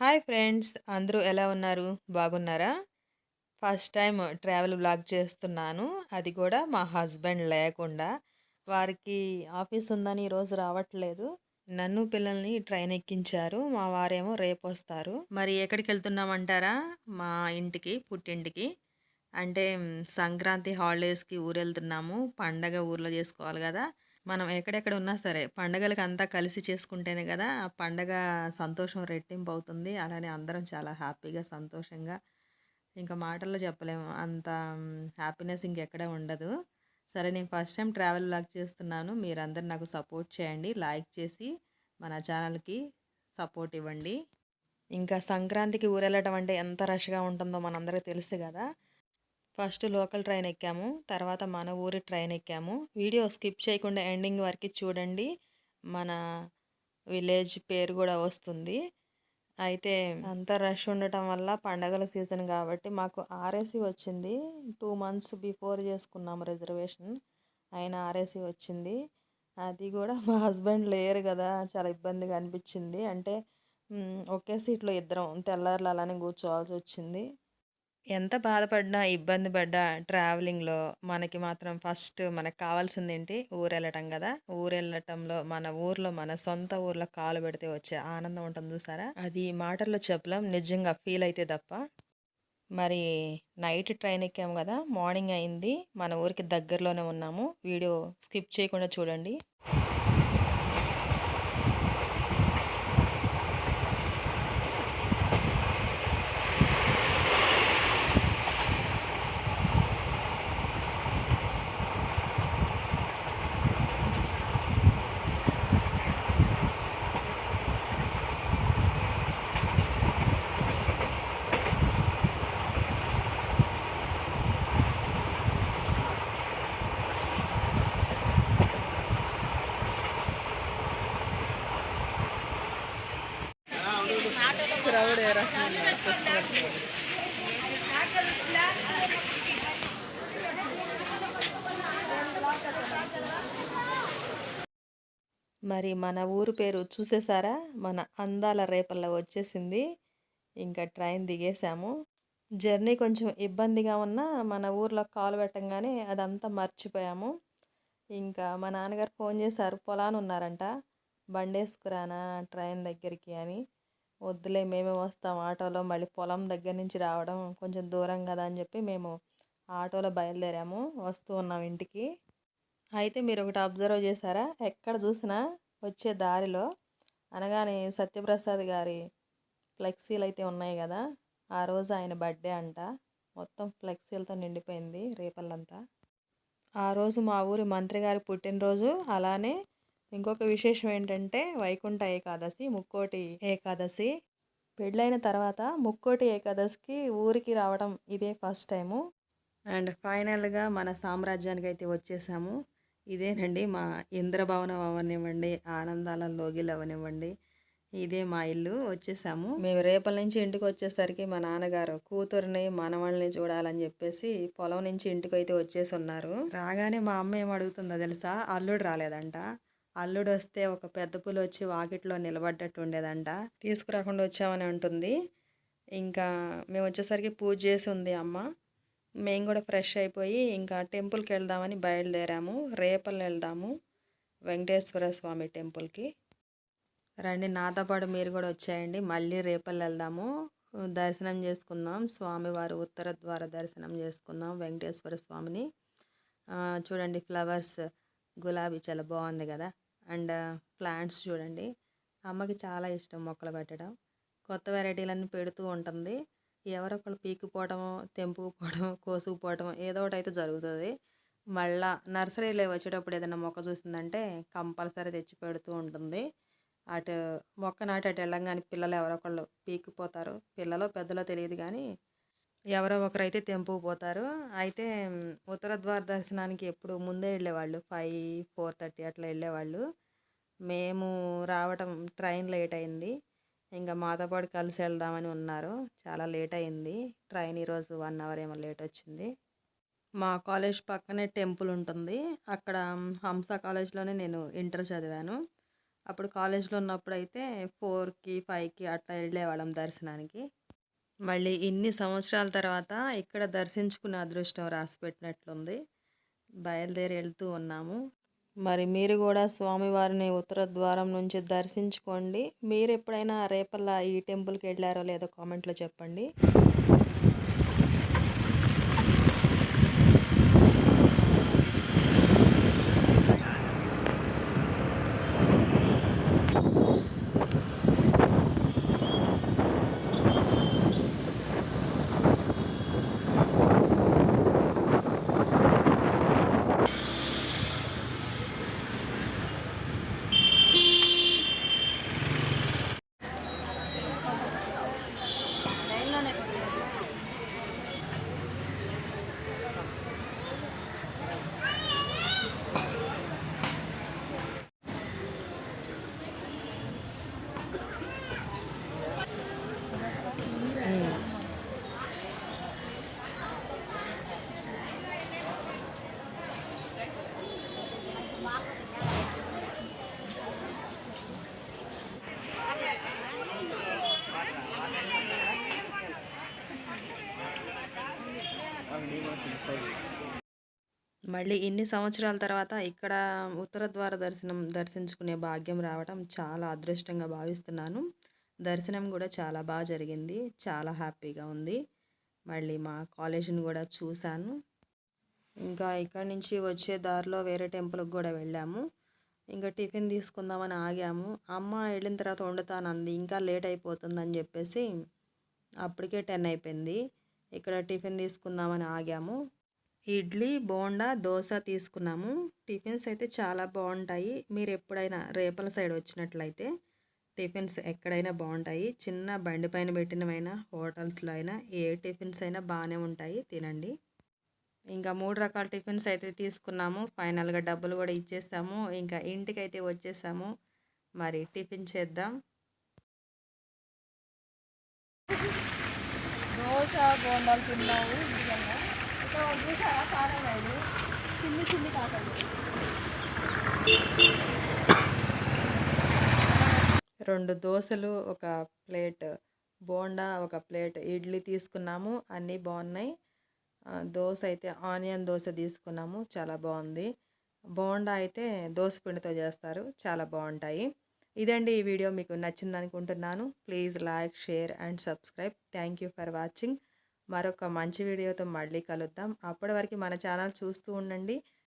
Hi friends అందరూ ఎలా ఉన్నారు? బాగున్నారా? ఫస్ట్ టైం ట్రావెల్ బ్లాగ్ చేస్తున్నాను. అది కూడా మా హస్బెండ్ లేకుండా. వారికి ఆఫీస్ ఉందని ఈరోజు రావట్లేదు. నన్ను పిల్లల్ని ట్రైన్ ఎక్కించారు. మా వారేమో రేపు వస్తారు. మరి ఎక్కడికి వెళ్తున్నామంటారా? మా ఇంటికి పుట్టింటికి. అంటే సంక్రాంతి హాలిడేస్కి ఊరు వెళ్తున్నాము పండగ ఊర్లో చేసుకోవాలి కదా. మనం ఎక్కడెక్కడ ఉన్నా సరే పండగలకు అంతా కలిసి చేసుకుంటేనే కదా ఆ పండగ సంతోషం రెట్టింపు అవుతుంది అలానే అందరం చాలా హ్యాపీగా సంతోషంగా ఇంకా మాటల్లో చెప్పలేము. అంత హ్యాపీనెస్ ఇంకెక్కడ ఉండదు. సరే నేను ఫస్ట్ టైం ట్రావెల్ లాగ్ చేస్తున్నాను. మీరందరూ నాకు సపోర్ట్ చేయండి. లైక్ చేసి మన ఛానల్కి సపోర్ట్ ఇవ్వండి. ఇంకా సంక్రాంతికి ఊరెళ్ళటం అంటే ఎంత రష్గా ఉంటుందో మనందరికీ తెలుసు కదా. ఫస్ట్ లోకల్ ట్రైన్ ఎక్కాము తర్వాత మన ఊరి ట్రైన్ ఎక్కాము. వీడియో స్కిప్ చేయకుండా ఎండింగ్ వరకు చూడండి. మన విలేజ్ పేరు కూడా వస్తుంది. అయితే అంత రష్ ఉండటం వల్ల పండగల సీజన్ కాబట్టి మాకు ఆర్ఏసీ వచ్చింది. టూ మంత్స్ బిఫోర్ చేసుకున్నాము రిజర్వేషన్ ఆయన ఆర్ఏసీ వచ్చింది. అది కూడా మా హస్బెండ్ లేరు కదా చాలా ఇబ్బందిగా అనిపించింది. అంటే ఒకే సీట్లో ఇద్దరం తెల్లారులు అలానే కూర్చోవాల్సి వచ్చింది. ఎంత బాధపడినా ఇబ్బంది పడ్డా ట్రావెలింగ్లో మనకి మాత్రం ఫస్ట్ మనకు కావాల్సింది ఏంటి ఊరు వెళ్ళటం కదా! ఊరు వెళ్ళటంలో మన ఊర్లో మన సొంత ఊర్లో కాలు పెడితే వచ్చే ఆనందం ఉంటుంది చూసారా? అది మాటల్లో చెప్పలేం నిజంగా ఫీల్ అయితే తప్ప. మరి నైట్ ట్రైన్ ఎక్కాము కదా! మార్నింగ్ అయింది మన ఊరికి దగ్గరలోనే ఉన్నాము. వీడియో స్కిప్ చేయకుండా చూడండి. ఆవిడ మరి మన ఊరు పేరు చూసేసారా? మన అందాల రేపల్లో వచ్చేసింది. ఇంకా ట్రైన్ దిగేసాము జర్నీ కొంచెం ఇబ్బందిగా ఉన్నా మన ఊర్లో కాలు పెట్టంగానే అదంతా మర్చిపోయాము. ఇంకా మా నాన్నగారు ఫోన్ చేశారు పొలాన్ని ఉన్నారంట బండేసుకురానా ట్రైన్ దగ్గరికి అని. వద్దులే మేమే వస్తాం ఆటోలో. మళ్ళీ పొలం దగ్గర నుంచి రావడం కొంచెం దూరం కదా అని చెప్పి మేము ఆటోలో బయలుదేరాము వస్తూ ఉన్నాం ఇంటికి. అయితే మీరు ఒకటి అబ్జర్వ్ చేశారా? ఎక్కడ చూసినా వచ్చే దారిలో అనగానే సత్యప్రసాద్ గారి ఫ్లెక్సీలు అయితే ఉన్నాయి కదా ఆ రోజు ఆయన బర్త్డే అంట. మొత్తం ఫ్లెక్సీలతో నిండిపోయింది రేపల్లంతా. ఆ రోజు మా ఊరి మంత్రి గారి పుట్టినరోజు అలానే ఇంకొక విశేషం ఏంటంటే వైకుంఠ ఏకాదశి ముక్కోటి ఏకాదశి. పెళ్ళైన తర్వాత ముక్కోటి ఏకాదశికి ఊరికి రావడం ఇదే ఫస్ట్ టైము. అండ్ ఫైనల్గా మన సామ్రాజ్యానికి అయితే వచ్చేసాము. ఇదేనండి మా ఇంద్రభవనం అవనివ్వండి ఆనందాల లోగిలు అవనివ్వండి. ఇదే మా ఇల్లు వచ్చేసాము. మేము రేపల నుంచి ఇంటికి వచ్చేసరికి మా నాన్నగారు కూతుర్ని మనవాళ్ళని చూడాలని చెప్పేసి పొలం నుంచి ఇంటికి అయితే వచ్చేసి ఉన్నారు రాగానే మా అమ్మ ఏం అడుగుతుందో తెలుసా? అల్లుడు రాలేదంట. అల్లుడు వస్తే ఒక పెద్ద పులి వచ్చి వాకిట్లో నిలబడ్డట్టు ఉండేదంట. తీసుకురాకుండా వచ్చామని అంటుంది. ఇంకా మేము వచ్చేసరికి పూజ చేసి ఉంది అమ్మ. మేము కూడా ఫ్రెష్ అయిపోయి ఇంకా టెంపుల్కి వెళ్దామని బయలుదేరాము. రేపల్ వెళ్దాము. వెంకటేశ్వర స్వామి టెంపుల్కి. రండి నాతో పాటు మీరు కూడా వచ్చేయండి. మళ్ళీ రేపల్ వెళ్దాము. దర్శనం చేసుకుందాం. స్వామివారి ఉత్తర ద్వార దర్శనం చేసుకుందాం వెంకటేశ్వర స్వామిని. చూడండి ఫ్లవర్స్ గులాబీ చాలా బాగుంది కదా. అండ్ ప్లాంట్స్ చూడండి. అమ్మకి చాలా ఇష్టం మొక్కలు పెట్టడం. కొత్త వెరైటీలన్నీ పెడుతూ ఉంటుంది. ఎవరొకరు పీక్కుపోవడమో తెంపుకుపోవడమో కోసుకుపోవడమో ఏదో ఒకటి అయితే జరుగుతుంది. మళ్ళా నర్సరీలో వచ్చేటప్పుడు ఏదైనా మొక్క చూసిందంటే కంపల్సరీ తెచ్చి పెడుతూ ఉంటుంది. అటు మొక్క నాటి అటు వెళ్ళంగానే పిల్లలు ఎవరో ఒకళ్ళు పిల్లలో పెద్దలో తెలియదు కానీ ఎవరో ఒకరైతే తెంపుకుపోతారు అయితే ఉత్తర ద్వార దర్శనానికి ఎప్పుడు ముందే వెళ్ళేవాళ్ళు. ఫైవ్ ఫోర్ థర్టీ అట్లా వెళ్ళేవాళ్ళు. మేము రావటం ట్రైన్ లేట్ అయింది. ఇంకా మాతో పాటు కలిసి వెళ్దామని ఉన్నారు. చాలా లేట్ అయింది. ట్రైన్ ఈరోజు వన్ అవర్ ఏమో లేట్ వచ్చింది. మా కాలేజ్ పక్కనే టెంపుల్ ఉంటుంది. అక్కడ హంస కాలేజ్లోనే నేను ఇంటర్ చదివాను. అప్పుడు కాలేజ్లో ఉన్నప్పుడు అయితే ఫోర్కి ఫైవ్కి అట్లా వెళ్ళేవాళ్ళం దర్శనానికి. మళ్ళీ ఇన్ని సంవత్సరాల తర్వాత ఇక్కడ దర్శించుకున్న అదృష్టం రాసిపెట్టినట్లుంది. బయలుదేరి వెళ్తూ ఉన్నాము. మరి మీరు కూడా స్వామివారిని ఉత్తర ద్వారం నుంచి దర్శించుకోండి. మీరు ఎప్పుడైనా రేపల్లా ఈ టెంపుల్కి వెళ్ళారో లేదో కామెంట్లో చెప్పండి. మళ్ళీ ఇన్ని సంవత్సరాల తర్వాత ఇక్కడ ఉత్తర ద్వార దర్శనం దర్శించుకునే భాగ్యం రావడం చాలా అదృష్టంగా భావిస్తున్నాను. దర్శనం కూడా చాలా బాగా జరిగింది. చాలా హ్యాపీగా ఉంది. మళ్ళీ మా కాలేజీని కూడా చూశాను. ఇంకా ఇక్కడ నుంచి వచ్చే దారిలో వేరే టెంపుల్కి కూడా వెళ్ళాము. ఇంకా టిఫిన్ తీసుకుందామని ఆగాము. అమ్మ వెళ్ళిన తర్వాత వండుతానంది. ఇంకా లేట్ అయిపోతుందని చెప్పేసి అప్పటికే టెన్ అయిపోయింది. ఇక్కడ టిఫిన్ తీసుకుందామని ఆగాము. ఇడ్లీ బోండా దోశ తీసుకున్నాము. టిఫిన్స్ అయితే చాలా బాగుంటాయి. మీరు ఎప్పుడైనా రేపల సైడ్ వచ్చినట్లయితే టిఫిన్స్ ఎక్కడైనా బాగుంటాయి. చిన్న బండి పైన పెట్టినవైనా హోటల్స్లో అయినా ఏ టిఫిన్స్ అయినా బాగానే ఉంటాయి. తినండి. ఇంకా మూడు రకాల టిఫిన్స్ అయితే తీసుకున్నాము. ఫైనల్గా డబ్బులు కూడా ఇచ్చేస్తాము ఇంకా ఇంటికి అయితే వచ్చేసాము. మరి టిఫిన్ చేద్దాం. దోశ బోండాలు తిన్నాము. చూసారా కారాగాయలు చిన్ని చిన్ని రెండు దోశలు ఒక ప్లేట్ బోండా ఒక ప్లేట్ ఇడ్లీ తీసుకున్నాము. అన్నీ బాగున్నాయి. దోశ అయితే ఆనియన్ దోశ తీసుకున్నాము. చాలా బాగుంది. బోండా అయితే దోశ పిండితో చేస్తారు. చాలా బాగుంటాయి. ఇదండి ఈ వీడియో. మీకు నచ్చింది అనుకుంటున్నాను please like share and subscribe. Thank you for watching. మరొక మంచి వీడియోతో మళ్ళీ కలుద్దాం. అప్పటి వరకు మన ఛానల్ చూస్తూ ఉండండి.